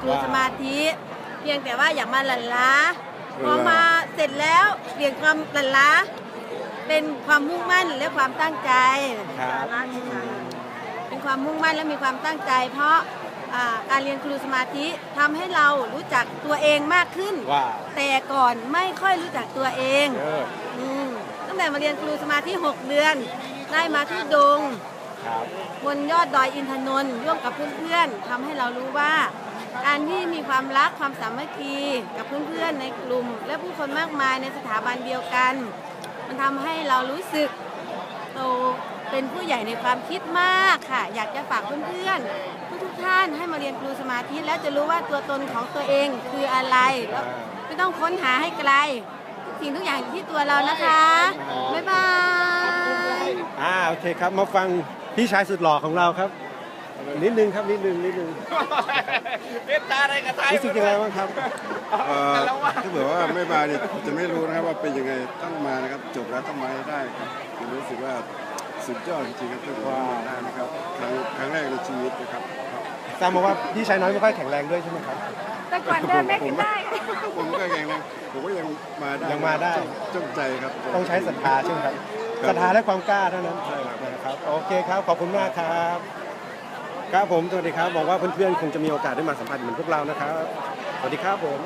ครูสมาธิ เพียงแต่ว่าอย่ามาหลั่นล้าเวพลาอมาเสร็จแล้วเปลี่ยนความหลั่นล้า เป็นความมุ่งมั่นและความตั้งใจครับเป็นความมุ่งมั่นและมีความตั้งใจ เพราะอ่าการเรียนครูสมาธิทำให้เรารู้จักตัวเองมากขึ้นว้าวแต่ก่อนไม่ค่อยรู้จักตัวเองเอออืมตั้งแต่มาเรียนครูสมาธิ 6 เดือน ได้มาทุดงค์ครั บบนยอดดอยอินทนนท์ร่วมกับเพื่อนๆทำให้เรารู้ว่า การที่มีความรักความสามัคคีกับเพื่อนๆในกลุ่ม และผู้คนมากมายในสถาบันเดียวกัน มันทำให้เรารู้สึกโตเป็นผู้ใหญ่ในความคิดมากค่ะ อยากจะฝากเพื่อนๆทุกๆท่านให้มาเรียนครูสมาธิแล้วจะรู้ว่าตัวตนของตัวเองคืออะไรแล้วไม่ต้องค้นหาให้ไกลทุกสิ่งทุกอย่างอยู่ที่ตัวเรานะคะบ๊ายบาย อ่าโอเคครับมาฟัง พี่ชายสุดหล่อของเราครับ นิดนึงครับนิดนึงนิดนึงเมตตาอะไรกับไทยรู้สึกยังไงบ้างครับเอ่อถ้าเผื่อว่าไม่มาเนี่ยจะไม่รู้นะครับว่าเป็นยังไงต้องมานะครับ จบแล้วต้องมาให้ได้ครับผมรู้สึกว่าสุดยอดจริงๆครับที่ผมมาได้นะครับครั้งครั้งแรกในชีวิตนะครับทราบมาว่าพี่ชายน้อยไม่ค่อยแข็งแรงด้วยใช่ไหมครับ แต่ก่อนเดินไม่ขึ้นได้ ผมก็แข็งแรงผมก็ยังมาได้ยังมาได้ จงใจครับ ต้องใช้ศรัทธาใช่ไหมครับ ศรัทธาและความกล้าเท่านั้นนะครับโอเคครับขอบคุณมากครับครับผมสวัสดีครับบอกว่าเพื่อนๆคงจะมีโอกาสได้มาสัมผัสเหมือนพวกเรานะครับ สวัสดีครับผม